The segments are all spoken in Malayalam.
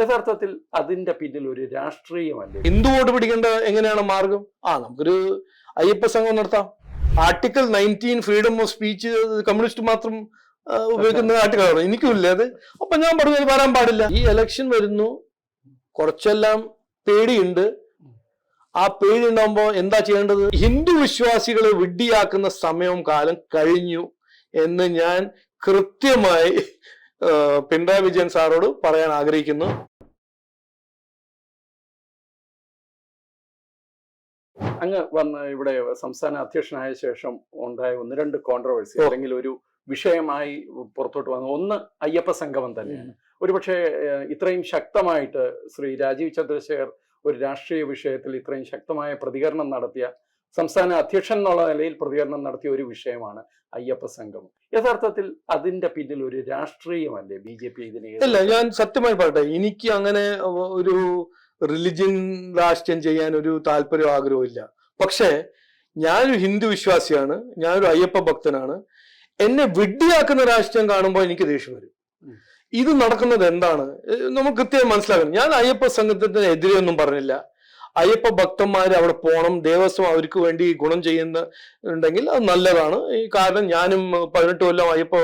യഥാർത്ഥത്തിൽ അതിന്റെ പിന്നിൽ ഒരു രാഷ്ട്രീയമല്ലേ? ഹിന്ദു വോട്ട് പിടിക്കേണ്ട എങ്ങനെയാണ് മാർഗം? ആ നമുക്കൊരു അയ്യപ്പ സംഘം നടത്താം. Article nineteen freedom of speech communist മാത്രം ഉപയോഗിക്കുന്ന ആർട്ടിക്കിളാണ് എനിക്കുമില്ല അത്. അപ്പൊ ഞാൻ പറഞ്ഞു വരാൻ പാടില്ല. ഈ ഇലക്ഷൻ വരുന്നു. കുറച്ചെല്ലാം പേടിയുണ്ട്. ആ പേടി ഉണ്ടാകുമ്പോ എന്താ ചെയ്യേണ്ടത്? ഹിന്ദു വിശ്വാസികളെ വിഡ്ഢിയാക്കുന്ന സമയവും കാലം കഴിഞ്ഞു എന്ന് ഞാൻ കൃത്യമായി പിണറായി വിജയൻ സാറോട് പറയാൻ ആഗ്രഹിക്കുന്നു. അങ്ങ് വന്ന് ഇവിടെ സംസ്ഥാന അധ്യക്ഷനായ ശേഷം ഉണ്ടായ ഒന്ന് രണ്ട് കോൺട്രവേഴ്സി അല്ലെങ്കിൽ ഒരു വിഷയമായി പുറത്തോട്ട് വന്നു. ഒന്ന് അയ്യപ്പ സംഗമം തന്നെയാണ്. ഒരുപക്ഷെ ഇത്രയും ശക്തമായിട്ട് ശ്രീ രാജീവ് ചന്ദ്രശേഖർ ഒരു രാഷ്ട്രീയ വിഷയത്തിൽ ഇത്രയും ശക്തമായ പ്രതികരണം നടത്തിയ സംസ്ഥാന അധ്യക്ഷൻ എന്നുള്ള നിലയിൽ പ്രതികരണം നടത്തിയ ഒരു വിഷയമാണ് അയ്യപ്പ സംഗമം. യഥാർത്ഥത്തിൽ അതിന്റെ പിന്നിൽ ഒരു രാഷ്ട്രീയമല്ലേ ബി ജെ പി ഇതിനെ ഇല്ല ഞാൻ സത്യമായി പറയട്ടെ. എനിക്ക് അങ്ങനെ ഒരു റിലിജിയൻ രാഷ്ട്രീയം ചെയ്യാൻ ഒരു താല്പര്യം ആഗ്രഹവും ഇല്ല. പക്ഷേ ഞാനൊരു ഹിന്ദു വിശ്വാസിയാണ് ഞാനൊരു അയ്യപ്പ ഭക്തനാണ്. എന്നെ വിഡ്ഢിയാക്കുന്ന രാഷ്ട്രീയം കാണുമ്പോൾ എനിക്ക് ദേഷ്യം വരും. ഇത് നടക്കുന്നത് എന്താണ്? നമുക്ക് കൃത്യമായി മനസ്സിലാക്കണം. ഞാൻ അയ്യപ്പ സംഘത്തിന് എതിരെ ഒന്നും പറഞ്ഞില്ല. അയ്യപ്പ ഭക്തന്മാർ അവിടെ പോകണം ദേവസ്വം അവർക്ക് വേണ്ടി ഗുണം ചെയ്യുന്ന ഉണ്ടെങ്കിൽ അത് നല്ലതാണ്. ഈ കാരണം ഞാനും പതിനെട്ട് കൊല്ലം അയ്യപ്പ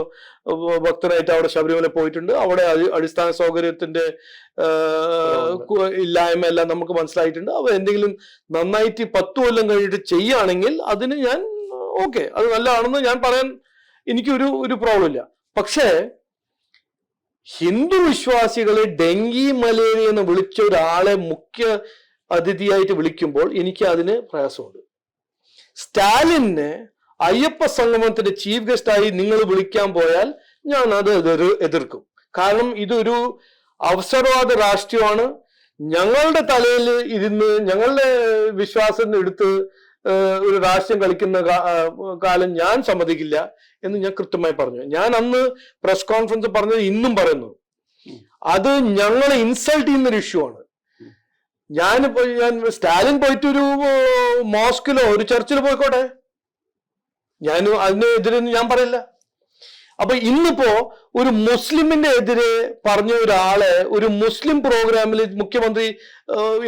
ഭക്തനായിട്ട് അവിടെ ശബരിമല പോയിട്ടുണ്ട്. അവിടെ അടി- അടിസ്ഥാന സൗകര്യത്തിന്റെ ഇല്ലായ്മ എല്ലാം നമുക്ക് മനസ്സിലായിട്ടുണ്ട്. അവ എന്തെങ്കിലും നന്നായിട്ട് പത്ത് കൊല്ലം കഴിഞ്ഞിട്ട് ചെയ്യുകയാണെങ്കിൽ അതിന് ഞാൻ ഓക്കെ അത് നല്ലതാണെന്ന് ഞാൻ പറയാൻ എനിക്കൊരു ഒരു പ്രോബ്ലം ഇല്ല. പക്ഷേ ഹിന്ദു വിശ്വാസികളെ ഡെങ്കി മലേറിയ എന്ന് വിളിച്ച ഒരാളെ മുഖ്യ അതിഥിയായിട്ട് വിളിക്കുമ്പോൾ എനിക്ക് അതിന് പ്രയാസമുണ്ട്. സ്റ്റാലിനെ അയ്യപ്പ സംഗമത്തിന്റെ ചീഫ് ഗസ്റ്റായി നിങ്ങൾ വിളിക്കാൻ പോയാൽ ഞാൻ അത് എതിർ- എതിർക്കും. കാരണം ഇതൊരു അവസരവാദ രാഷ്ട്രീയമാണ്. ഞങ്ങളുടെ തലയിൽ ഇരുന്ന് ഞങ്ങളുടെ വിശ്വാസം എടുത്ത് ഒരു രാഷ്ട്രീയം കളിക്കുന്ന കാലം ഞാൻ സമ്മതിക്കില്ല എന്ന് ഞാൻ കൃത്യമായി പറഞ്ഞു. ഞാൻ അന്ന് പ്രസ് കോൺഫറൻസ് പറഞ്ഞത് ഇന്നും പറയുന്നു. അത് ഞങ്ങളെ ഇൻസൾട്ട് ചെയ്യുന്ന ഒരു ഇഷ്യൂ ആണ് ഞാനിപ്പോ ഞാൻ സ്റ്റാലിൻ പോയിട്ട് ഒരു മോസ്കിലോ ഒരു ചർച്ചിലോ പോയിക്കോട്ടെ. ഞാൻ അതിനെതിരെ ഞാൻ പറയില്ല. അപ്പൊ ഇന്നിപ്പോ ഒരു മുസ്ലിമിന്റെ എതിരെ പറഞ്ഞ ഒരാളെ ഒരു മുസ്ലിം പ്രോഗ്രാമിൽ മുഖ്യമന്ത്രി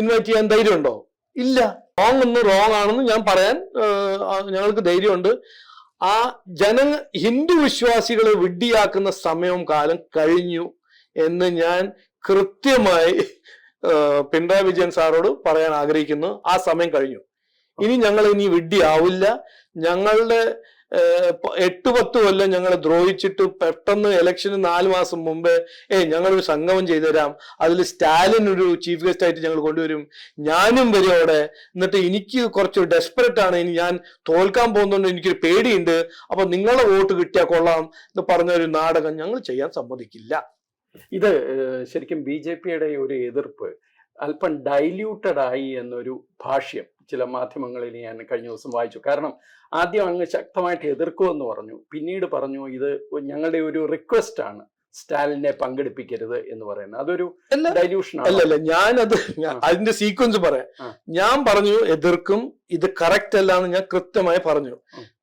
ഇൻവൈറ്റ് ചെയ്യാൻ ധൈര്യമുണ്ടോ? ഇല്ല. റോങ് ഒന്ന് റോങ് ആണെന്ന് ഞാൻ പറയാൻ ഞങ്ങൾക്ക് ധൈര്യമുണ്ട്. ആ ജന ഹിന്ദു വിശ്വാസികളെ വിഡ്ഢിയാക്കുന്ന സമയവും കാലം കഴിഞ്ഞു എന്ന് ഞാൻ കൃത്യമായി പിണറായി വിജയൻ സാറോട് പറയാൻ ആഗ്രഹിക്കുന്നു. ആ സമയം കഴിഞ്ഞു. ഇനി ഞങ്ങൾ ഇനി വിഡ്ഢിയാവില്ല. ഞങ്ങളുടെ എട്ട് പത്ത് കൊല്ലം ഞങ്ങൾ ദ്രോഹിച്ചിട്ട് പെട്ടെന്ന് ഇലക്ഷന് നാല് മാസം മുമ്പേ ഏ ഞങ്ങളൊരു സംഗമം ചെയ്തു തരാം അതിൽ സ്റ്റാലിൻ ഒരു ചീഫ് ഗസ്റ്റ് ആയിട്ട് ഞങ്ങൾ കൊണ്ടുവരും. ഞാനും വരും അവിടെ. എന്നിട്ട് എനിക്ക് കുറച്ച് ഡെസ്പെറേറ്റ് ആണ് ഇനി ഞാൻ തോൽക്കാൻ പോകുന്നുണ്ട് എനിക്കൊരു പേടിയുണ്ട്. അപ്പൊ നിങ്ങളെ വോട്ട് കിട്ടിയാൽ കൊള്ളാം എന്ന് പറഞ്ഞ ഒരു നാടകം ഞങ്ങൾ ചെയ്യാൻ സമ്മതിക്കില്ല. ഇത് ശരിക്കും ബി ജെ പിയുടെ ഒരു എതിർപ്പ് അല്പം ഡൈല്യൂട്ടഡ് ആയി എന്നൊരു ഭാഷ്യം ചില മാധ്യമങ്ങളിൽ ഞാൻ കഴിഞ്ഞ ദിവസം വായിച്ചു. കാരണം ആദ്യം അങ്ങ് ശക്തമായിട്ട് എതിർക്കുമെന്ന് പറഞ്ഞു. പിന്നീട് പറഞ്ഞു ഇത് ഞങ്ങളുടെ ഒരു റിക്വസ്റ്റ് ആണ് സ്റ്റാലിനെ പങ്കെടുപ്പിക്കരുത് എന്ന് പറയുന്നത്. അതൊരു ഡൈല്യൂഷൻ അല്ല അല്ല ഞാനത് അതിന്റെ സീക്വൻസ് പറയാം. ഞാൻ പറഞ്ഞു എതിർക്കും ഇത് കറക്റ്റ് അല്ല എന്ന് ഞാൻ കൃത്യമായി പറഞ്ഞു.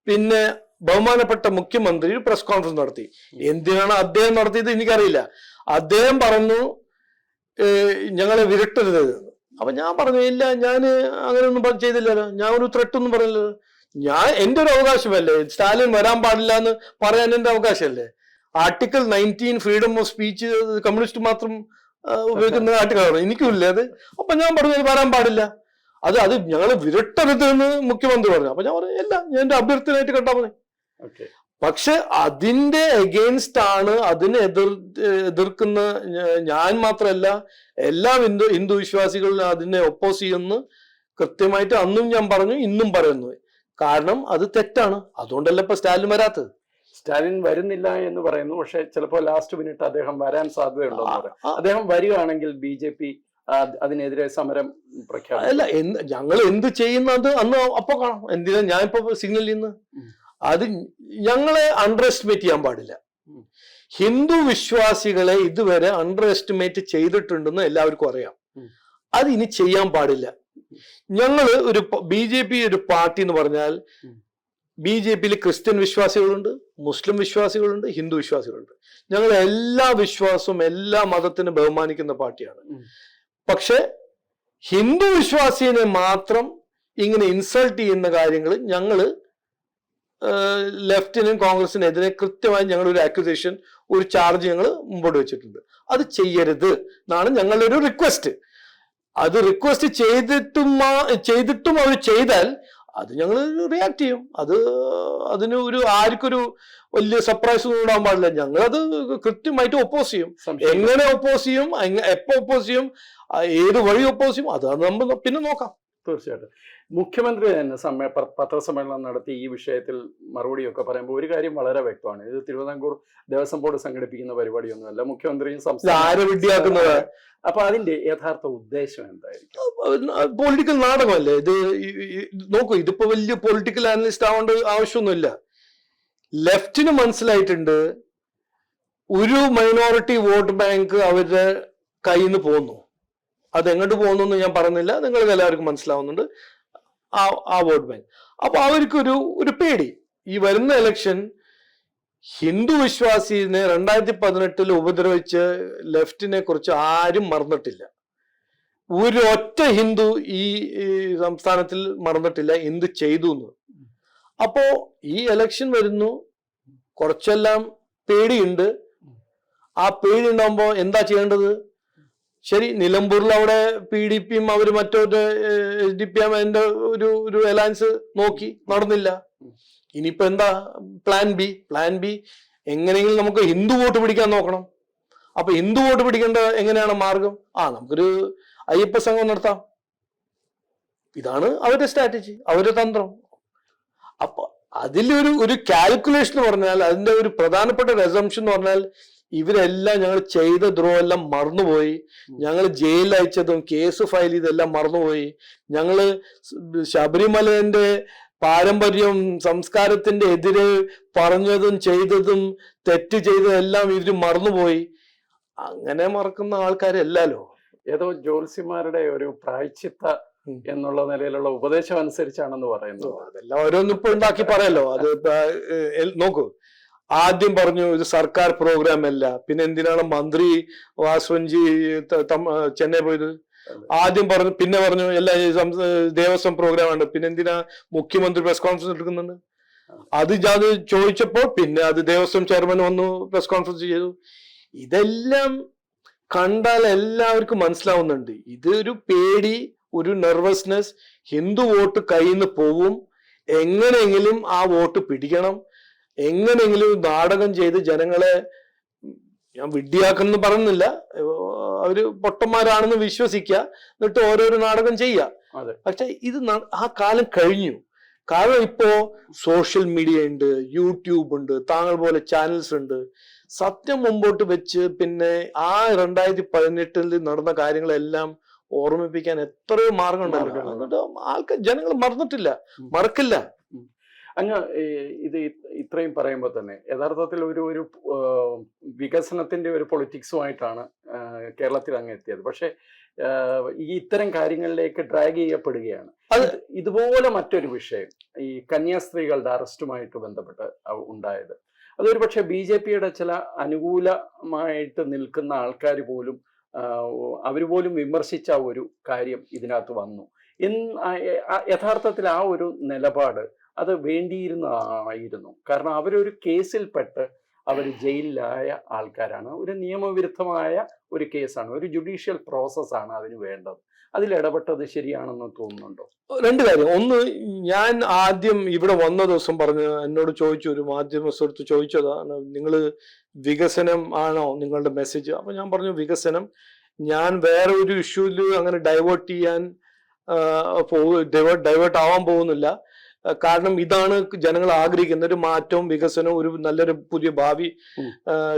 പിന്നെ ബഹുമാനപ്പെട്ട മുഖ്യമന്ത്രി പ്രസ് കോൺഫറൻസ് നടത്തി. എന്തിനാണ് അദ്ദേഹം നടത്തിയത് എനിക്കറിയില്ല. അദ്ദേഹം പറഞ്ഞു ഞങ്ങളെ വിരട്ടരുത്. അപ്പൊ ഞാൻ പറഞ്ഞു ഇല്ല ഞാൻ അങ്ങനെയൊന്നും ഒന്നും ചെയ്തില്ലല്ലോ. ഞാൻ ഒരു ത്രെട്ട് ഒന്നും പറഞ്ഞില്ലല്ലോ ഞാൻ എന്റെ ഒരു അവകാശമല്ലേ? സ്റ്റാലിൻ വരാൻ പാടില്ല എന്ന് പറയാൻ എന്റെ അവകാശമല്ലേ? Article nineteen freedom of speech communist മാത്രം ഉപയോഗിക്കുന്ന ആർട്ടിക്കിളാണ് എനിക്കുമില്ല അത്. അപ്പൊ ഞാൻ പറഞ്ഞു വരാൻ പാടില്ല. അത് അത് ഞങ്ങൾ വിരട്ടരുത് എന്ന് മുഖ്യമന്ത്രി പറഞ്ഞു. അപ്പൊ ഞാൻ പറഞ്ഞു ഇല്ല ഞാൻ എന്റെ അഭ്യർത്ഥനയായിട്ട് കണ്ടാ മതി. പക്ഷെ അതിന്റെ എഗെയിൻസ്റ്റ് ആണ് അതിനെ എതിർ എതിർക്കുന്ന ഞാൻ മാത്രമല്ല എല്ലാ ഹിന്ദു ഹിന്ദു വിശ്വാസികളും അതിനെ ഒപ്പോസ് ചെയ്യുന്ന. കൃത്യമായിട്ട് അന്നും ഞാൻ പറഞ്ഞു ഇന്നും പറയുന്നു. കാരണം അത് തെറ്റാണ്. അതുകൊണ്ടല്ല ഇപ്പൊ സ്റ്റാലിൻ വരാത്തത്? സ്റ്റാലിൻ വരുന്നില്ല എന്ന് പറയുന്നു. പക്ഷെ ചിലപ്പോൾ ലാസ്റ്റ് മിനിറ്റ് അദ്ദേഹം വരാൻ സാധ്യതയുണ്ടോ അദ്ദേഹം വരികയാണെങ്കിൽ ബി ജെ പി അതിനെതിരെ സമരം പ്രഖ്യാപിക്കും. അല്ല എന്ത് ഞങ്ങൾ എന്ത് ചെയ്യുന്നത് അന്ന് അപ്പൊ കാണാം. എന്തിനാ ഞാൻ ഇപ്പൊ സിഗ്നൽ ചെയ്യുന്നത്. അത് ഞങ്ങളെ അണ്ടർ എസ്റ്റിമേറ്റ് ചെയ്യാൻ പാടില്ല ഹിന്ദു വിശ്വാസികളെ ഇതുവരെ അണ്ടർ എസ്റ്റിമേറ്റ് ചെയ്തിട്ടുണ്ടെന്ന് എല്ലാവർക്കും അറിയാം. അത് ഇനി ചെയ്യാൻ പാടില്ല ഞങ്ങൾ ഒരു ബി ജെ പി ഒരു പാർട്ടി എന്ന് പറഞ്ഞാൽ. ബി ജെ പിയിൽ ക്രിസ്ത്യൻ വിശ്വാസികളുണ്ട് മുസ്ലിം വിശ്വാസികളുണ്ട് ഹിന്ദു വിശ്വാസികളുണ്ട് ഞങ്ങൾ എല്ലാ വിശ്വാസവും എല്ലാ മതത്തിനും ബഹുമാനിക്കുന്ന പാർട്ടിയാണ്. പക്ഷെ ഹിന്ദു വിശ്വാസിനെ മാത്രം ഇങ്ങനെ ഇൻസൾട്ട് ചെയ്യുന്ന കാര്യങ്ങൾ ഞങ്ങൾ ലെഫ്റ്റിനും കോൺഗ്രസിനെതിരെ കൃത്യമായി ഞങ്ങൾ ഒരു അക്യൂസേഷൻ ഒരു ചാർജ് ഞങ്ങൾ മുമ്പോട്ട് വെച്ചിട്ടുണ്ട്. അത് ചെയ്യരുത് എന്നാണ് ഞങ്ങളുടെ ഒരു റിക്വസ്റ്റ് അത് റിക്വസ്റ്റ് ചെയ്തിട്ടും ചെയ്തിട്ടും അവർ ചെയ്താൽ അത് ഞങ്ങൾ റിയാക്ട് ചെയ്യും. അത് അതിന് ഒരു ആർക്കൊരു വലിയ സർപ്രൈസ് ഒന്നും ഉണ്ടാകാൻ പാടില്ല. ഞങ്ങളത് കൃത്യമായിട്ട് ഒപ്പോസ് ചെയ്യും. എങ്ങനെ ഒപ്പോസ് ചെയ്യും എപ്പോ ഒപ്പോസ് ചെയ്യും ഏത് വഴി ഒപ്പോസ് ചെയ്യും അത് നമ്മൾ പിന്നെ നോക്കാം. തീർച്ചയായിട്ടും. മുഖ്യമന്ത്രി തന്നെ സമ്മേ പത്രസമ്മേളനം നടത്തി ഈ വിഷയത്തിൽ മറുപടിയൊക്കെ പറയുമ്പോൾ ഒരു കാര്യം വളരെ വ്യക്തമാണ്. ഇത് തിരുവിതാംകൂർ ദേവസ്വം ബോർഡ് സംഘടിപ്പിക്കുന്ന പരിപാടിയൊന്നുമല്ല മുഖ്യമന്ത്രിയും സംസ്ഥാന അപ്പൊ അതിന്റെ യഥാർത്ഥ ഉദ്ദേശം എന്തായിരിക്കും? പൊളിറ്റിക്കൽ നാടകമല്ലേ? ഇത് നോക്കൂ ഇതിപ്പോ വലിയ പൊളിറ്റിക്കൽ അനലിസ്റ്റ് ആവേണ്ട ആവശ്യമൊന്നുമില്ല. ലെഫ്റ്റിന് മനസ്സിലായിട്ടുണ്ട് ഒരു മൈനോറിറ്റി വോട്ട് ബാങ്ക് അവരുടെ കയ്യിൽ നിന്ന് പോകുന്നു അത് എങ്ങോട്ട് പോകുന്നു ഞാൻ പറഞ്ഞില്ല നിങ്ങൾക്ക് എല്ലാവർക്കും മനസ്സിലാവുന്നുണ്ട്. ആ ആ വോട്ട് ബാങ്ക്. അപ്പൊ അവർക്കൊരു ഒരു പേടി. ഈ വരുന്ന ഇലക്ഷൻ ഹിന്ദു വിശ്വാസിനെ രണ്ടായിരത്തി പതിനെട്ടിൽ ഉപദ്രവിച്ച് ലെഫ്റ്റിനെ കുറിച്ച് ആരും മറന്നിട്ടില്ല. ഒരു ഒറ്റ ഹിന്ദു ഈ സംസ്ഥാനത്തിൽ മറന്നിട്ടില്ല. എന്ത് ചെയ്തു എന്ന് അപ്പോ ഈ ഇലക്ഷൻ വരുന്നു. കുറച്ചെല്ലാം പേടിയുണ്ട്. ആ പേടി ഉണ്ടാകുമ്പോ എന്താ ചെയ്യേണ്ടത്? ശരി നിലമ്പൂരിൽ അവിടെ പി ഡി പിയും അവർ മറ്റൊരു എസ് ഡി പി എം ഒരു ഒരു അലയൻസ് നോക്കി നടന്നില്ല. ഇനിയിപ്പോ എന്താ പ്ലാൻ ബി പ്ലാൻ ബി എങ്ങനെയെങ്കിലും നമുക്ക് ഹിന്ദു വോട്ട് പിടിക്കാൻ നോക്കണം. അപ്പൊ ഹിന്ദു വോട്ട് പിടിക്കേണ്ട എങ്ങനെയാണ് മാർഗം? ആ നമുക്കൊരു അയ്യപ്പ സംഘം നടത്താം. ഇതാണ് അവരുടെ സ്ട്രാറ്റജി അവരുടെ തന്ത്രം. അപ്പൊ അതിലൊരു ഒരു കാൽക്കുലേഷൻ എന്ന് പറഞ്ഞാൽ അതിന്റെ ഒരു പ്രധാനപ്പെട്ട റെസംഷൻ എന്ന് പറഞ്ഞാൽ ഇവരെല്ലാം ഞങ്ങൾ ചെയ്ത ദ്രോഹം എല്ലാം മറന്നുപോയി ഞങ്ങൾ ജയിലിൽ അയച്ചതും കേസ് ഫയൽ ചെയ്തെല്ലാം മറന്നുപോയി. ഞങ്ങൾ ശബരിമലന്റെ പാരമ്പര്യം സംസ്കാരത്തിന്റെ എതിരെ പറഞ്ഞതും ചെയ്തതും തെറ്റ് ചെയ്തതെല്ലാം എല്ലാം ഇവർ മറന്നുപോയി. അങ്ങനെ മറക്കുന്ന ആൾക്കാരല്ലല്ലോ ഏതോ ജ്യോത്സ്യന്മാരുടെ ഒരു പ്രായച്ചിത്ത എന്നുള്ള നിലയിലുള്ള ഉപദേശം അനുസരിച്ചാണെന്ന് പറയുന്നത്. അതെല്ലാം ഓരോന്നിപ്പോ ഉണ്ടാക്കി പറയല്ലോ. അത് നോക്കൂ. ആദ്യം പറഞ്ഞു ഇത് സർക്കാർ പ്രോഗ്രാം അല്ല. പിന്നെ എന്തിനാണ് മന്ത്രി വാസ്വൻജി ചെന്നൈ പോയത്? ആദ്യം പറഞ്ഞു പിന്നെ പറഞ്ഞു എല്ലാ ദേവസ്വം പ്രോഗ്രാം ആണ് പിന്നെ എന്തിനാ മുഖ്യമന്ത്രി പ്രസ് കോൺഫറൻസ് എടുക്കുന്നുണ്ട് അത്. ഞാൻ ചോദിച്ചപ്പോൾ പിന്നെ അത് ദേവസ്വം ചെയർമാൻ വന്നു പ്രസ് കോൺഫറൻസ് ചെയ്തു. ഇതെല്ലാം കണ്ടാൽ എല്ലാവർക്കും മനസ്സിലാവുന്നുണ്ട്. ഇതൊരു പേടി ഒരു നെർവസ്നെസ് ഹിന്ദു വോട്ട് കയ്യിൽ നിന്ന് പോവും. എങ്ങനെയെങ്കിലും ആ വോട്ട് പിടിക്കണം. എങ്ങനെയെങ്കിലും നാടകം ചെയ്ത് ജനങ്ങളെ ഞാൻ വിഡ്ഢിയാക്കുന്നു പറയുന്നില്ല. അവർ പൊട്ടന്മാരാണെന്ന് വിശ്വസിക്കുക. എന്നിട്ട് ഓരോരോ നാടകം ചെയ്യുക. പക്ഷെ ഇത് ആ കാലം കഴിഞ്ഞു. കാരണം ഇപ്പോ സോഷ്യൽ മീഡിയ ഉണ്ട് യൂട്യൂബ് ഉണ്ട് താങ്കൾ പോലെ ചാനൽസ് ഉണ്ട്. സത്യം മുമ്പോട്ട് വെച്ച് പിന്നെ ആ രണ്ടായിരത്തി പതിനെട്ടിൽ നടന്ന കാര്യങ്ങളെല്ലാം ഓർമ്മിപ്പിക്കാൻ എത്രയോ മാർഗം മാർഗങ്ങളുണ്ട്. എന്നിട്ട് ആൾക്കാർ ജനങ്ങൾ മറന്നിട്ടില്ല. മറക്കില്ല. അങ്ങ് ഇത് ഇത്രയും പറയുമ്പോൾ തന്നെ യഥാർത്ഥത്തിൽ ഒരു ഒരു വികസനത്തിന്റെ ഒരു പൊളിറ്റിക്സുമായിട്ടാണ് കേരളത്തിൽ അങ്ങ് എത്തിയത് പക്ഷേ ഈ ഇത്തരം കാര്യങ്ങളിലേക്ക് ഡ്രാഗ് ചെയ്യപ്പെടുകയാണ്. അത് ഇതുപോലെ മറ്റൊരു വിഷയം ഈ കന്യാസ്ത്രീകളുടെ അറസ്റ്റുമായിട്ട് ബന്ധപ്പെട്ട് ഉണ്ടായത്. അതൊരു പക്ഷെ ബി ജെ പിയുടെ ചില അനുകൂലമായിട്ട് നിൽക്കുന്ന ആൾക്കാർ പോലും അവർ പോലും വിമർശിച്ച ഒരു കാര്യം ഇതിനകത്ത് വന്നു. യഥാർത്ഥത്തിൽ ആ ഒരു നിലപാട് അത് വേണ്ടിയിരുന്നതായിരുന്നു. കാരണം അവരൊരു കേസിൽപ്പെട്ട് അവർ ജയിലിലായ ആൾക്കാരാണ്. ഒരു നിയമവിരുദ്ധമായ ഒരു കേസാണ്. ഒരു ജുഡീഷ്യൽ പ്രോസസ്സാണ് അതിന് വേണ്ടത്. അതിൽ ഇടപെട്ടത് ശരിയാണെന്ന് തോന്നുന്നുണ്ടോ? രണ്ട് കാര്യം. ഒന്ന് ഞാൻ ആദ്യം ഇവിടെ വന്ന ദിവസം പറഞ്ഞ് എന്നോട് ചോദിച്ചു. ഒരു മാധ്യമ സുഹൃത്ത് ചോദിച്ചതാണ് നിങ്ങൾ വികസനം ആണോ നിങ്ങളുടെ മെസ്സേജ് അപ്പൊ ഞാൻ പറഞ്ഞു വികസനം. ഞാൻ വേറെ ഒരു ഇഷ്യൂൽ അങ്ങനെ ഡൈവേർട്ട് ചെയ്യാൻ ഡൈവേർട്ട് ആവാൻ പോകുന്നില്ല. കാരണം ഇതാണ് ജനങ്ങൾ ആഗ്രഹിക്കുന്ന ഒരു മാറ്റവും വികസനവും ഒരു നല്ലൊരു പുതിയ ഭാവി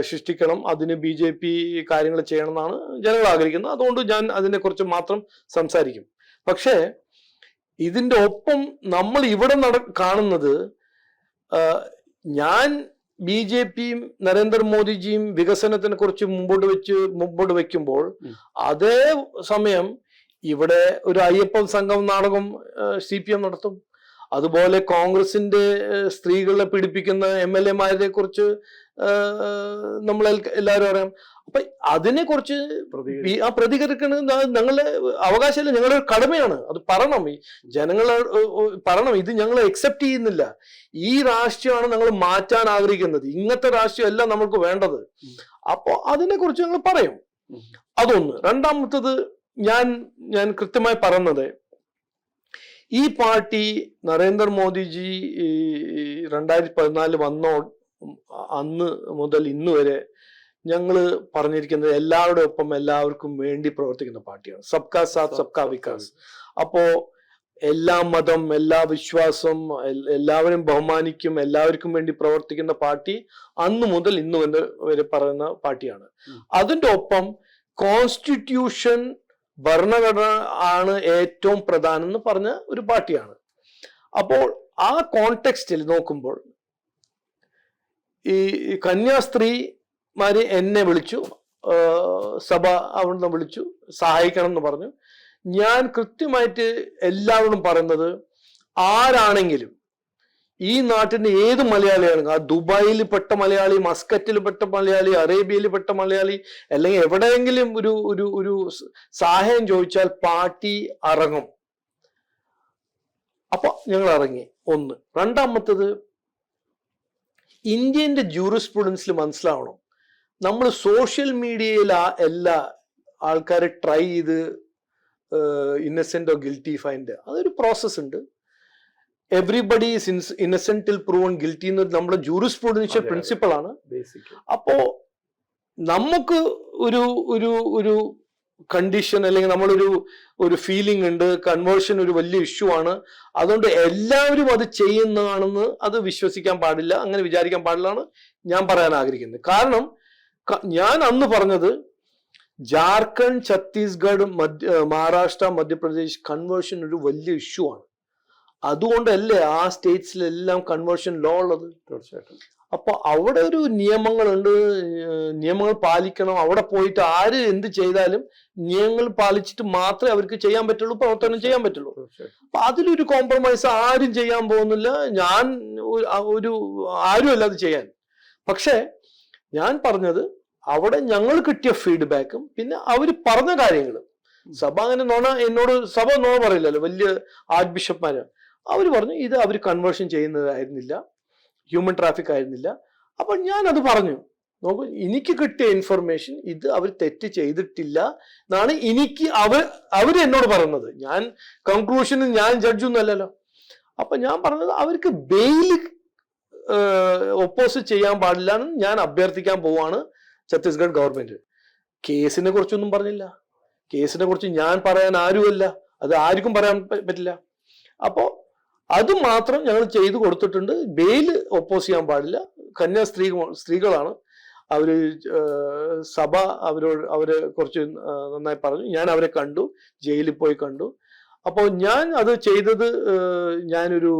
സൃഷ്ടിക്കണം. അതിന് ബി ജെ പി കാര്യങ്ങൾ ചെയ്യണം എന്നാണ് ജനങ്ങൾ ആഗ്രഹിക്കുന്നത്. അതുകൊണ്ട് ഞാൻ അതിനെ അതിനെക്കുറിച്ച് മാത്രം സംസാരിക്കും. പക്ഷേ ഇതിന്റെ ഒപ്പം നമ്മൾ ഇവിടെ നട കാണുന്നത് ഞാൻ ബി ജെ പിയും നരേന്ദ്രമോദിജിയും വികസനത്തിനെ കുറിച്ച് മുമ്പോട്ട് വെച്ച് മുമ്പോട്ട് വെക്കുമ്പോൾ അതേ സമയം ഇവിടെ ഒരു അയ്യപ്പൻ സംഘം നാടകം സി പി എം നടത്തും. അതുപോലെ കോൺഗ്രസിന്റെ സ്ത്രീകളെ പീഡിപ്പിക്കുന്ന എം എൽ എമാരെ കുറിച്ച് നമ്മൾ എല്ലാവരും അറിയാം. അപ്പൊ അതിനെ കുറിച്ച് ആ പ്രതികരിക്കുന്നത് ന- ഞങ്ങളുടെ അവകാശമല്ല ഞങ്ങളുടെ കടമയാണ്. അത് പറയണം ഈ ജനങ്ങൾ പറയണം ഇത് ഞങ്ങൾ അക്സെപ്റ്റ് ചെയ്യുന്നില്ല. ഈ രാഷ്ട്രീയമാണ് ഞങ്ങൾ മാറ്റാൻ ആഗ്രഹിക്കുന്നത്. ഇങ്ങനത്തെ രാഷ്ട്രീയമല്ല നമ്മൾക്ക് വേണ്ടത്. അപ്പോ അതിനെ കുറിച്ച് ഞങ്ങൾ പറയും. അതൊന്ന്. രണ്ടാമത്തത് ഞാൻ ഞാൻ കൃത്യമായി പറഞ്ഞത് ഈ പാർട്ടി നരേന്ദ്രമോദിജി ഈ രണ്ടായിരത്തി പതിനാല് വന്നോ അന്ന് മുതൽ ഇന്ന് വരെ ഞങ്ങൾ പറഞ്ഞിരിക്കുന്നത് എല്ലാവരുടെ ഒപ്പം എല്ലാവർക്കും വേണ്ടി പ്രവർത്തിക്കുന്ന പാർട്ടിയാണ്. സബ്കാ സാത്ത് സബ്കാ വികാസ്. അപ്പോ എല്ലാ മതം എല്ലാ വിശ്വാസം എല്ലാവരും ബഹുമാനിക്കും എല്ലാവർക്കും വേണ്ടി പ്രവർത്തിക്കുന്ന പാർട്ടി അന്ന് മുതൽ ഇന്ന് വരെ പറയുന്ന പാർട്ടിയാണ്. അതിന്റെ ഒപ്പം കോൺസ്റ്റിറ്റ്യൂഷൻ ഭരണഘടന ആണ് ഏറ്റവും പ്രധാനം എന്ന് പറഞ്ഞ ഒരു പാർട്ടിയാണ്. അപ്പോൾ ആ കോണ്ടെക്സ്റ്റിൽ നോക്കുമ്പോൾ ഈ കന്യാസ്ത്രീമാര് എന്നെ വിളിച്ചു സഭ അവിടുന്ന് വിളിച്ചു സഹായിക്കണം എന്ന് പറഞ്ഞു. ഞാൻ കൃത്യമായിട്ട് എല്ലാവരോടും പറയുന്നത് ആരാണെങ്കിലും ഈ നാട്ടിന്റെ ഏത് മലയാളിയാണ്? ആ ദുബായിൽ പെട്ട മലയാളി മസ്കറ്റിൽ പെട്ട മലയാളി അറേബ്യയിൽ പെട്ട മലയാളി അല്ലെങ്കിൽ എവിടെയെങ്കിലും ഒരു ഒരു ഒരു സഹായം ചോദിച്ചാൽ പാർട്ടി അറങ്ങും. അപ്പൊ ഞങ്ങൾ ഇറങ്ങി. ഒന്ന്. രണ്ടാമത്തത് ഇന്ത്യന്റെ ജൂറിസ്പ്രുഡൻസിൽ മനസ്സിലാവണം. നമ്മൾ സോഷ്യൽ മീഡിയയിൽ ആ എല്ലാ ആൾക്കാരെ ട്രൈ ചെയ്ത് ഇന്നസെന്റ് ഗിൽറ്റി ഫൈൻഡ് അതൊരു പ്രോസസ്സ് ഉണ്ട്. Everybody is innocent till proven guilty എന്ന് നമ്മുടെ ജൂറിസ്പ്രൂഡൻഷ്യൽ. പ്രിൻസിപ്പിൾ ആണ്. അപ്പോ നമുക്ക് ഒരു ഒരു ഒരു കണ്ടീഷൻ അല്ലെങ്കിൽ നമ്മളൊരു ഒരു ഫീലിംഗ് ഉണ്ട് കൺവേർഷൻ ഒരു വലിയ ഇഷ്യൂ ആണ്. അതുകൊണ്ട് എല്ലാവരും അത് ചെയ്യുന്നതാണെന്ന് അത് വിശ്വസിക്കാൻ പാടില്ല അങ്ങനെ വിചാരിക്കാൻ പാടില്ലാണ് ഞാൻ പറയാൻ ആഗ്രഹിക്കുന്നത്. കാരണം ഞാൻ അന്ന് പറഞ്ഞത് ജാർഖണ്ഡ് ഛത്തീസ്ഗഡ് മധ്യ മഹാരാഷ്ട്ര മധ്യപ്രദേശ് കൺവേർഷൻ ഒരു വലിയ ഇഷ്യൂ ആണ്. അതുകൊണ്ടല്ലേ ആ സ്റ്റേറ്റ്സിലെല്ലാം കൺവേർഷൻ ലോ ഉള്ളത്? തീർച്ചയായിട്ടും. അപ്പൊ അവിടെ ഒരു നിയമങ്ങളുണ്ട് നിയമങ്ങൾ പാലിക്കണം. അവിടെ പോയിട്ട് ആര് എന്ത് ചെയ്താലും നിയമങ്ങൾ പാലിച്ചിട്ട് മാത്രമേ അവർക്ക് ചെയ്യാൻ പറ്റുള്ളൂ പ്രവർത്തനം ചെയ്യാൻ പറ്റുള്ളൂ. അപ്പൊ അതിലൊരു കോംപ്രമൈസ് ആരും ചെയ്യാൻ പോകുന്നില്ല. ഞാൻ ഒരു- ആരും അല്ല അത് ചെയ്യാൻ. പക്ഷേ ഞാൻ പറഞ്ഞത് അവിടെ ഞങ്ങൾ കിട്ടിയ ഫീഡ്ബാക്കും പിന്നെ അവർ പറഞ്ഞ കാര്യങ്ങളും. സഭ അങ്ങനെ നോണ എന്നോട് സഭ നോണ പറയില്ലല്ലോ വലിയ ആർട്ട് ബിഷപ്പ്മാര് അവർ പറഞ്ഞു ഇത് അവർ കൺവേർഷൻ ചെയ്യുന്നതായിരുന്നില്ല. ഹ്യൂമൻ ട്രാഫിക് ആയിരുന്നില്ല. അപ്പൊ ഞാൻ അത് പറഞ്ഞു. നോക്കൂ എനിക്ക് കിട്ടിയ ഇൻഫർമേഷൻ ഇത് അവർ തെറ്റ് ചെയ്തിട്ടില്ല എന്നാണ് എനിക്ക് അവർ അവർ എന്നോട് പറയുന്നത്. ഞാൻ കൺക്ലൂഷൻ ഞാൻ ജഡ്ജൊന്നും അല്ലല്ലോ അപ്പൊ ഞാൻ പറഞ്ഞത് അവർക്ക് ബെയിൽ ഒപ്പോസ് ചെയ്യാൻ പാടില്ല എന്ന് ഞാൻ അഭ്യർത്ഥിക്കാൻ പോവാണ് ഛത്തീസ്ഗഡ് ഗവൺമെന്റ്. കേസിനെ കുറിച്ചൊന്നും പറഞ്ഞില്ല. കേസിനെ കുറിച്ച് ഞാൻ പറയാൻ ആരുമല്ല. അത് ആർക്കും പറയാൻ പറ്റില്ല. അപ്പോ അത് മാത്രം ഞങ്ങൾ ചെയ്തു കൊടുത്തിട്ടുണ്ട്. ബെയിൽ ഒപ്പോസ് ചെയ്യാൻ പാടില്ല. കന്യാ സ്ത്രീ സ്ത്രീകളാണ്. അവർ സഭ അവരോട് അവരെ കുറച്ച് നന്നായി പറഞ്ഞു. ഞാൻ അവരെ കണ്ടു. ജയിലിൽ പോയി കണ്ടു. അപ്പോൾ ഞാൻ അത് ചെയ്തത് ഞാനൊരു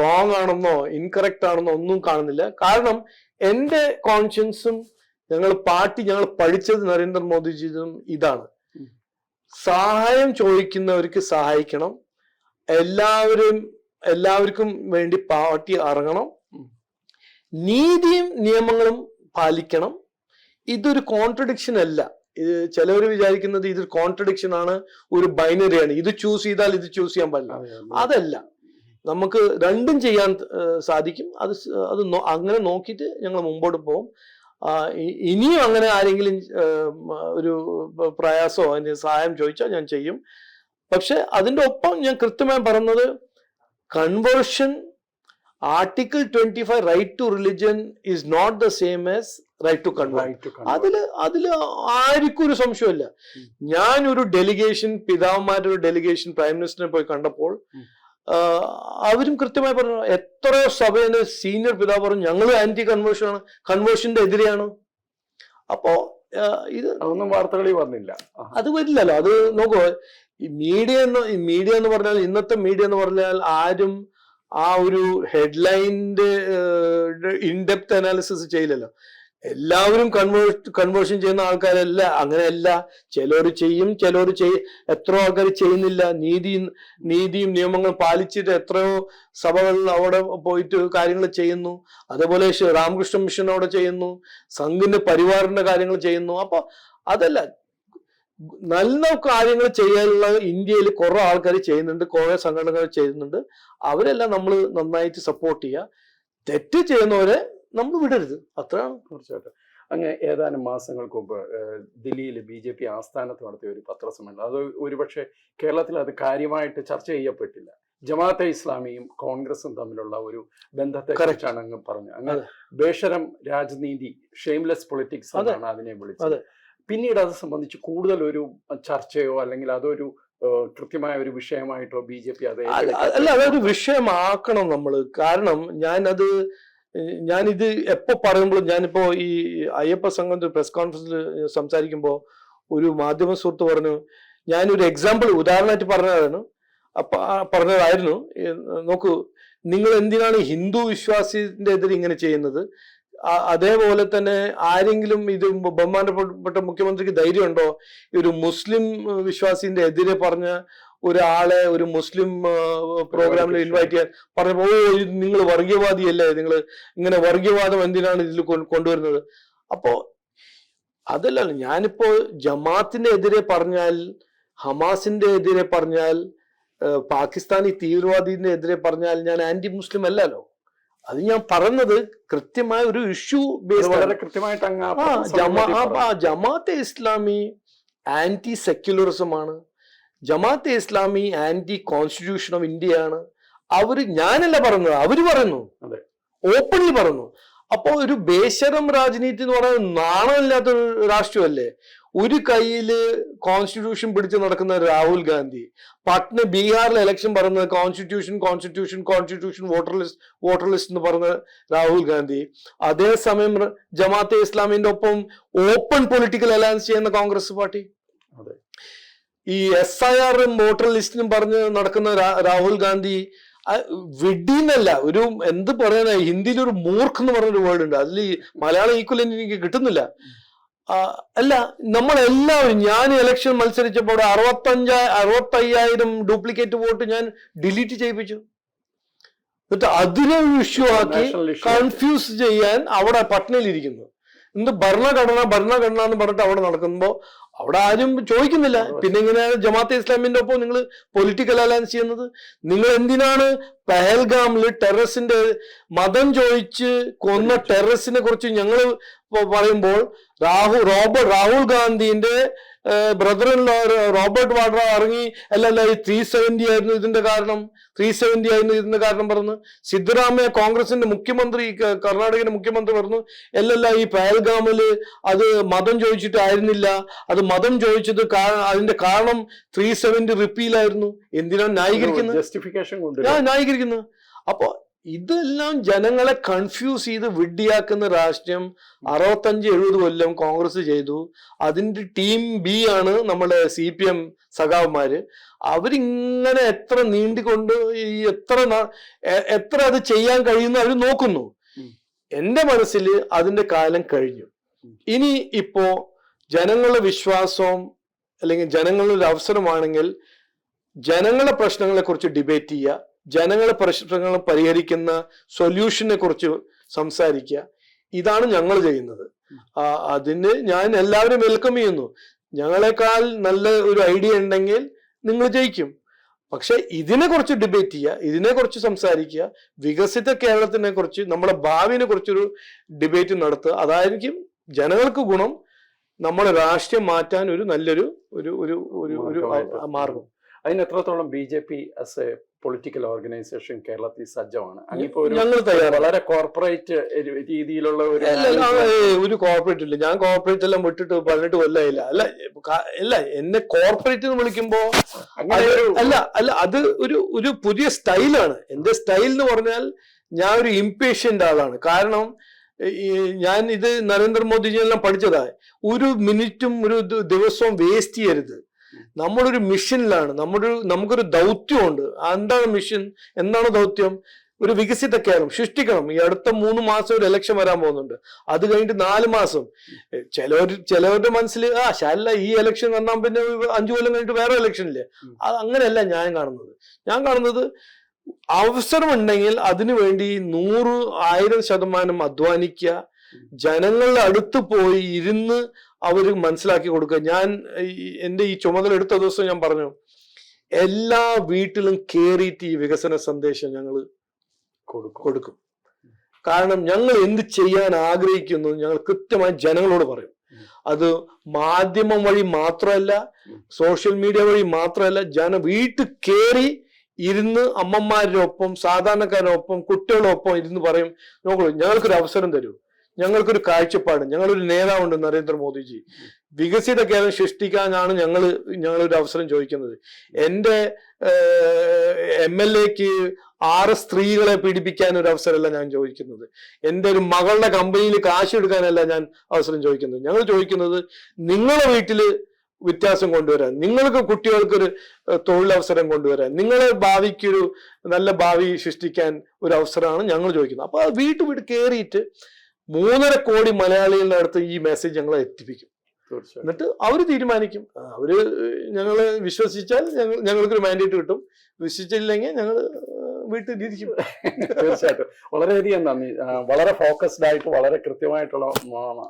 റോങ് ആണെന്നോ ഇൻകറക്റ്റ് ആണെന്നോ ഒന്നും കാണുന്നില്ല. കാരണം എന്റെ കോൺഷ്യൻസും ഞങ്ങൾ പാർട്ടി ഞങ്ങൾ പഠിച്ചത് നരേന്ദ്രമോദിജിയും ഇതാണ്. സഹായം ചോദിക്കുന്നവർക്ക് സഹായിക്കണം. എല്ലാവരും എല്ലാവർക്കും വേണ്ടി പാർട്ടി ഇറങ്ങണം. നീതിയും നിയമങ്ങളും പാലിക്കണം. ഇതൊരു കോൺട്രഡിക്ഷൻ അല്ല. ഇത് ചിലവർ വിചാരിക്കുന്നത് ഇതൊരു കോൺട്രഡിക്ഷൻ ആണ് ഒരു ബൈനറിയാണ് ഇത് ചൂസ് ചെയ്താൽ ഇത് ചൂസ് ചെയ്യാൻ പറ്റില്ല അതെ, അതെ. അതല്ല. നമുക്ക് രണ്ടും ചെയ്യാൻ സാധിക്കും. അത് അത് അങ്ങനെ നോക്കിയിട്ട് ഞങ്ങൾ മുമ്പോട്ട് പോകും. ഇനിയും അങ്ങനെ ആരെങ്കിലും ഒരു പ്രയാസോ അതിന് സഹായം ചോദിച്ചാൽ ഞാൻ ചെയ്യും. പക്ഷെ അതിന്റെ ഒപ്പം ഞാൻ കൃത്യമായി പറഞ്ഞത് conversion article twenty five right to religion is not the same as right to convert അതിൽ അതിൽ അതിൽ അതിൽ ആർക്കും ഒരു സംശയമില്ല. ഞാൻ ഒരു ഡെലിഗേഷൻ പിതാവന്മാരുടെ ഒരു ഡെലിഗേഷൻ പ്രൈം മിനിസ്റ്ററിനെ പോയി കണ്ടപ്പോൾ അവരും കൃത്യമായി പറഞ്ഞു എത്രയോ സഭയിലെ സീനിയർ പിതാവ് പറഞ്ഞു ഞങ്ങൾ ആന്റി കൺവേർഷൻ ആണ് കൺവേർഷന്റെ എതിരെയാണ്. അപ്പോ ഇത് അതൊന്നും വാർത്തകളിൽ വന്നില്ല. അത് വരില്ലല്ലോ. അത് നോക്കൂ ഈ മീഡിയ എന്ന് ഈ മീഡിയ എന്ന് പറഞ്ഞാൽ ഇന്നത്തെ മീഡിയ എന്ന് പറഞ്ഞാൽ ആരും ആ ഒരു ഹെഡ്ലൈന്റെ ഇൻഡെപ്ത് അനാലിസിസ് ചെയ്യില്ലല്ലോ. എല്ലാവരും കൺവേർ കൺവേർഷൻ ചെയ്യുന്ന ആൾക്കാരല്ല. അങ്ങനെയല്ല. ചിലർ ചെയ്യും ചിലർ ചെയ് എത്രയോ ആൾക്കാർ ചെയ്യുന്നില്ല. നീതി നീതിയും നിയമങ്ങളും പാലിച്ചിട്ട് എത്രയോ സഭകളിൽ അവിടെ പോയിട്ട് കാര്യങ്ങൾ ചെയ്യുന്നു. അതേപോലെ രാമകൃഷ്ണ മിഷൻ അവിടെ ചെയ്യുന്നു. സംഘിന്റെ പരിവാറിന്റെ കാര്യങ്ങൾ ചെയ്യുന്നു. അപ്പൊ അതല്ല നല്ല കാര്യങ്ങൾ ചെയ്യാനുള്ള ഇന്ത്യയിൽ കുറെ ആൾക്കാർ ചെയ്യുന്നുണ്ട് കുറെ സംഘടനകൾ ചെയ്യുന്നുണ്ട്. അവരെല്ലാം നമ്മൾ നന്നായിട്ട് സപ്പോർട്ട് ചെയ്യുക. തെറ്റ് ചെയ്യുന്നവരെ നമ്മൾ വിടരുത്. അത്രയാണ്. തീർച്ചയായിട്ടും. അങ്ങ് ഏതാനും മാസങ്ങൾക്ക് മുമ്പ് ദില്ലിയിൽ ബി ജെ പി ആസ്ഥാനത്ത് നടത്തിയ ഒരു പത്രസമ്മേളനം. അത് ഒരുപക്ഷെ കേരളത്തിൽ അത് കാര്യമായിട്ട് ചർച്ച ചെയ്യപ്പെട്ടില്ല. ജമാഅത്തെ ഇസ്ലാമിയും കോൺഗ്രസും തമ്മിലുള്ള ഒരു ബന്ധത്തെ കുറിച്ചാണ് അങ്ങ് പറഞ്ഞത്. അങ്ങനെ. ബേഷരം രാജനീതി ഷെയിംലെസ് പൊളിറ്റിക്സ്. എന്നാണ് അതിനെ വിളിച്ചത്. പിന്നീട് അത് സംബന്ധിച്ച് കൂടുതൽ ഒരു ചർച്ചയോ അല്ലെങ്കിൽ അതൊരു കൃത്യമായ ഒരു വിഷയമായിട്ടോ ബി ജെ പി അതെ അല്ല അതൊരു വിഷയമാക്കണം നമ്മൾ കാരണം ഞാനത് ഞാനിത് എപ്പോ പറയുമ്പോഴും ഞാനിപ്പോ ഈ അയ്യപ്പ സംഘം പ്രസ് കോൺഫറൻസിൽ സംസാരിക്കുമ്പോൾ ഒരു മാധ്യമ സുഹൃത്ത് പറഞ്ഞു ഞാനൊരു എക്സാമ്പിൾ ഉദാഹരണമായിട്ട് പറഞ്ഞതാണ്. അപ്പൊ പറഞ്ഞതായിരുന്നു. നോക്കൂ നിങ്ങൾ എന്തിനാണ് ഹിന്ദു വിശ്വാസിന്റെ എതിരെ ഇങ്ങനെ ചെയ്യുന്നത്? അതേപോലെ തന്നെ ആരെങ്കിലും ഇത് ബഹുമാനപ്പെട്ട മുഖ്യമന്ത്രിക്ക് ധൈര്യമുണ്ടോ? ഈ ഒരു മുസ്ലിം വിശ്വാസിന്റെ എതിരെ പറഞ്ഞ ഒരാളെ ഒരു മുസ്ലിം പ്രോഗ്രാമിൽ ഇൻവൈറ്റ് ചെയ്യാൻ പറഞ്ഞപ്പോ ഓ നിങ്ങൾ വർഗീയവാദിയല്ലേ നിങ്ങൾ ഇങ്ങനെ വർഗീയവാദം എന്തിനാണ് ഇതിൽ കൊണ്ടുവരുന്നത്? അപ്പോ അതല്ല ഞാനിപ്പോ ജമാത്തിന്റെ എതിരെ പറഞ്ഞാൽ ഹമാസിന്റെ എതിരെ പറഞ്ഞാൽ പാകിസ്ഥാനി തീവ്രവാദിന്റെ എതിരെ പറഞ്ഞാൽ ഞാൻ ആന്റി മുസ്ലിം അല്ലല്ലോ. അത് ഞാൻ പറഞ്ഞത് കൃത്യമായ ഒരു ഇഷ്യൂ ബേസ്ഡ് വളരെ കൃത്യമായിട്ട്. ജമാഅത്തെ ഇസ്ലാമി ആന്റി സെക്യുലറിസം ആണ്. Jamaat-e Islami anti constitution of India ആണ് അവർ ഞാനല്ല പറഞ്ഞത് അവർ പറയുന്നു. ഓപ്പൺലി പറഞ്ഞു അപ്പോ ഒരു ബേശരം രാജനീതി എന്ന് പറയുന്നത് നാണമില്ലാത്തൊരു രാഷ്ട്രീയമല്ലേ? ഒരു കയ്യിൽ കോൺസ്റ്റിറ്റ്യൂഷൻ പിടിച്ച് നടക്കുന്ന രാഹുൽ ഗാന്ധി പട്ന ബീഹാറിൽ ഇലക്ഷൻ പറയുന്നത് constitution constitution constitution voter list voter list എന്ന് പറഞ്ഞ രാഹുൽ ഗാന്ധി. അതേസമയം ജമാഅത്തെ ഇസ്ലാമിന്റെ ഒപ്പം ഓപ്പൺ പൊളിറ്റിക്കൽ അലയൻസ് ചെയ്യുന്ന കോൺഗ്രസ് പാർട്ടി. ഈ എസ് ഐ ആറും വോട്ടർ ലിസ്റ്റിനും പറഞ്ഞ് നടക്കുന്ന രാഹുൽ ഗാന്ധി ആ വിഡീന്നല്ല ഒരു എന്ത് പറയാനാ ഹിന്ദിയിൽ ഒരു മൂർക്ക് എന്ന് പറഞ്ഞൊരു വേർഡ് ഉണ്ട്. അതിൽ മലയാളം ഈക്വലന്റ് എനിക്ക് കിട്ടുന്നില്ല. അല്ല നമ്മളെല്ലാവരും ഞാൻ ഇലക്ഷൻ മത്സരിച്ചപ്പോൾ അറുപത്തഞ്ചാ അറുപത്തയ്യായിരം ഡ്യൂപ്ലിക്കേറ്റ് വോട്ട് ഞാൻ ഡിലീറ്റ് ചെയ്യിപ്പിച്ചു. എന്നിട്ട് അതിനെ ഇഷ്യൂ ആക്കി കൺഫ്യൂസ് ചെയ്യാൻ അവിടെ പട്നയിൽ ഇരിക്കുന്നു എന്ത് ഭരണഘടന ഭരണഘടന എന്ന് പറഞ്ഞിട്ട് അവിടെ നടക്കുമ്പോ അവിടെ ആരും ചോദിക്കുന്നില്ല. പിന്നെ എങ്ങനെയാണ് ജമാഅത്തെ ഇസ്ലാമിന്റെ ഒപ്പം നിങ്ങൾ പൊളിറ്റിക്കൽ അലയൻസ് ചെയ്യുന്നത്? നിങ്ങൾ എന്തിനാണ് പെഹൽഗാമിൽ ടെറസിന്റെ മതം ചോദിച്ച് കൊന്ന ടെറസിനെ കുറിച്ച് ഞങ്ങൾ പറയുമ്പോൾ രാഹുൽ റോബർട്ട് രാഹുൽ ഗാന്ധിന്റെ ബ്രദർ റോബർട്ട് വാഡ്ര ഇറങ്ങി അല്ലല്ല ഈ ത്രീ സെവന്റി ആയിരുന്നു ഇതിന്റെ കാരണം. ത്രീ സെവന്റി ആയിരുന്നു ഇതിന്റെ കാരണം പറഞ്ഞു. സിദ്ധരാമയ്യ കോൺഗ്രസിന്റെ മുഖ്യമന്ത്രി കർണാടകന്റെ കർണാടകയുടെ മുഖ്യമന്ത്രി പറഞ്ഞു അല്ലല്ല ഈ പഹൽഗാമിൽ അത് മതം ചോദിച്ചിട്ടായിരുന്നില്ല അത് മതം ചോദിച്ചത് അതിന്റെ കാരണം ത്രീ സെവന്റി റിപ്പീലായിരുന്നു എന്തിനാണ് ന്യായീകരിക്കുന്നത്? ന്യായീകരിക്കുന്നത്. അപ്പൊ ഇതെല്ലാം ജനങ്ങളെ കൺഫ്യൂസ് ചെയ്ത് വിഡ്ഢിയാക്കുന്ന രാഷ്ട്രീയം അറുപത്തഞ്ച് എഴുപത് കൊല്ലം കോൺഗ്രസ് ചെയ്തു. അതിന്റെ ടീം ബി ആണ് നമ്മുടെ സി പി എം സഖാവന്മാര്. അവരിങ്ങനെ എത്ര നീണ്ടിക്കൊണ്ട് ഈ എത്ര എത്ര അത് ചെയ്യാൻ കഴിയുന്ന അവർ നോക്കുന്നു. എന്റെ മനസ്സിൽ അതിന്റെ കാലം കഴിഞ്ഞു. ഇനി ഇപ്പോ ജനങ്ങളുടെ വിശ്വാസവും അല്ലെങ്കിൽ ജനങ്ങളുടെ ഒരു അവസരമാണെങ്കിൽ ജനങ്ങളുടെ പ്രശ്നങ്ങളെ കുറിച്ച് ഡിബേറ്റ് ചെയ്യുക. ജനങ്ങളെ പ്രശ്നങ്ങൾ പരിഹരിക്കുന്ന സൊല്യൂഷനെ കുറിച്ച് സംസാരിക്കുക. ഇതാണ് ഞങ്ങൾ ചെയ്യുന്നത്. അതിന് ഞാൻ എല്ലാവരും വെൽക്കം ചെയ്യുന്നു. ഞങ്ങളെക്കാൾ നല്ല ഒരു ഐഡിയ ഉണ്ടെങ്കിൽ നിങ്ങൾ ജയിക്കും. പക്ഷെ ഇതിനെ കുറിച്ച് ഡിബേറ്റ് ചെയ്യുക ഇതിനെ കുറിച്ച് സംസാരിക്കുക വികസിത കേരളത്തിനെ കുറിച്ച് നമ്മുടെ ഭാവിനെ കുറിച്ചൊരു ഡിബേറ്റ് നടത്തുക അതായിരിക്കും ജനങ്ങൾക്ക് ഗുണം. നമ്മുടെ രാഷ്ട്രീയം മാറ്റാൻ ഒരു നല്ലൊരു ഒരു ഒരു ഒരു മാർഗം. അതിന് എത്രത്തോളം B J P as a political organisation കേരളത്തിൽ സജ്ജമാണ്? ഞങ്ങൾ വളരെ കോർപ്പറേറ്റ് രീതിയിലുള്ള ഒരു ഒരു കോർപ്പറേറ്റ് ഇല്ല. ഞാൻ കോർപ്പറേറ്റ് എല്ലാം വിട്ടിട്ട് പതിനെട്ട് കൊല്ലയില്ല. അല്ല അല്ല എന്നെ കോർപ്പറേറ്റ് എന്ന് വിളിക്കുമ്പോ അല്ല അല്ല അത് ഒരു ഒരു പുതിയ സ്റ്റൈലാണ്. എന്റെ സ്റ്റൈൽ എന്ന് പറഞ്ഞാൽ ഞാൻ ഒരു ഇംപേഷ്യന്റ് ആളാണ്. കാരണം ഞാൻ ഇത് നരേന്ദ്രമോദിജിയെല്ലാം പഠിച്ചതാ. ഒരു മിനിറ്റും ഒരു ദിവസവും വേസ്റ്റ് ചെയ്യരുത്. നമ്മളൊരു മിഷനിലാണ് നമ്മുടെ നമുക്കൊരു ദൗത്യമുണ്ട്. എന്താണ് മിഷൻ? എന്താണ് ദൗത്യം? ഒരു വികസിത കേരളം സൃഷ്ടിക്കണം. ഈ അടുത്ത മൂന്ന് മാസം ഒരു ഇലക്ഷൻ വരാൻ പോകുന്നുണ്ട്. അത് കഴിഞ്ഞിട്ട് നാല് മാസം. ചിലവർ ചിലവരുടെ മനസ്സിൽ ആ ശല്ല ഈ ഇലക്ഷൻ വന്നാൽ പിന്നെ അഞ്ചു കൊല്ലം കഴിഞ്ഞിട്ട് വേറെ ഇലക്ഷൻ ഇല്ലേ. അത് അങ്ങനെയല്ല ഞാൻ കാണുന്നത്. ഞാൻ കാണുന്നത് അവസരമുണ്ടെങ്കിൽ അതിനു വേണ്ടി നൂറ് ആയിരം ശതമാനം അധ്വാനിക്കുക ജനങ്ങളുടെ അടുത്ത് പോയി ഇരുന്ന് അവർ മനസ്സിലാക്കി കൊടുക്കുക. ഞാൻ എന്റെ ഈ ചുമതല എടുത്ത ദിവസം ഞാൻ പറഞ്ഞു എല്ലാ വീട്ടിലും കയറിയിട്ട് ഈ വികസന സന്ദേശം ഞങ്ങൾ കൊടുക്കും. കൊടുക്കും. കാരണം ഞങ്ങൾ എന്ത് ചെയ്യാൻ ആഗ്രഹിക്കുന്നു ഞങ്ങൾ കൃത്യമായി ജനങ്ങളോട് പറയും. അത് മാധ്യമം വഴി മാത്രമല്ല സോഷ്യൽ മീഡിയ വഴി മാത്രമല്ല ജന വീട്ടിൽ കയറി ഇരുന്ന് അമ്മമാരുടെ ഒപ്പം സാധാരണക്കാരുടെ ഒപ്പം കുട്ടികളൊപ്പം ഇരുന്ന് പറയും നോക്കൂ ഞങ്ങൾക്കൊരു അവസരം തരൂ. ഞങ്ങൾക്കൊരു കാഴ്ചപ്പാട് ഞങ്ങളൊരു നേതാവുണ്ട് നരേന്ദ്രമോദിജി. വികസിത കേരളം സൃഷ്ടിക്കാനാണ് ഞങ്ങൾ ഞങ്ങളൊരു അവസരം ചോദിക്കുന്നത്. എന്റെ എം എൽ എക്ക് ആറ് സ്ത്രീകളെ പീഡിപ്പിക്കാൻ ഒരു അവസരമല്ല ഞാൻ ചോദിക്കുന്നത്. എന്റെ ഒരു മകളുടെ കമ്പനിയിൽ കാശ് എടുക്കാനല്ല ഞാൻ അവസരം ചോദിക്കുന്നത്. ഞങ്ങൾ ചോദിക്കുന്നത് നിങ്ങളുടെ വീട്ടിൽ വ്യത്യാസം കൊണ്ടുവരാൻ നിങ്ങൾക്ക് കുട്ടികൾക്കൊരു തൊഴിലവസരം കൊണ്ടുവരാൻ നിങ്ങളെ ഭാവിക്കൊരു നല്ല ഭാവി സൃഷ്ടിക്കാൻ ഒരു അവസരമാണ് ഞങ്ങൾ ചോദിക്കുന്നത്. അപ്പൊ വീട്ടു വീട് കയറിയിട്ട് മൂന്നര കോടി മലയാളികളുടെ അടുത്ത് ഈ മെസ്സേജ് ഞങ്ങൾ എത്തിപ്പിക്കും. എന്നിട്ട് അവർ തീരുമാനിക്കും. അവർ അവർ ഞങ്ങളെ വിശ്വസിച്ചാൽ ഞങ്ങൾ ഞങ്ങൾക്കൊരു മാൻഡേറ്റ് കിട്ടും. വിശ്വസിച്ചില്ലെങ്കിൽ ഞങ്ങൾ വീട്ടിലിരിക്കും. തീർച്ചയായിട്ടും. വളരെയധികം നന്ദി. വളരെ ഫോക്കസ്ഡ് ആയിട്ട് വളരെ കൃത്യമായിട്ടുള്ള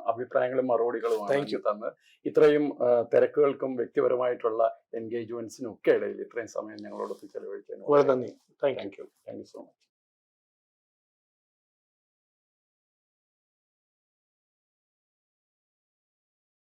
അഭിപ്രായങ്ങളും മറുപടികളും താങ്ക് യു തന്ന്. ഇത്രയും തിരക്കുകൾക്കും വ്യക്തിപരമായിട്ടുള്ള എൻഗേജ്മെന്റ്സിനും ഒക്കെ ഇടയിൽ ഇത്രയും സമയം ഞങ്ങളോടൊത്ത് ചെലവഴിച്ചതിന് വളരെ നന്ദി. Thank you thank you so much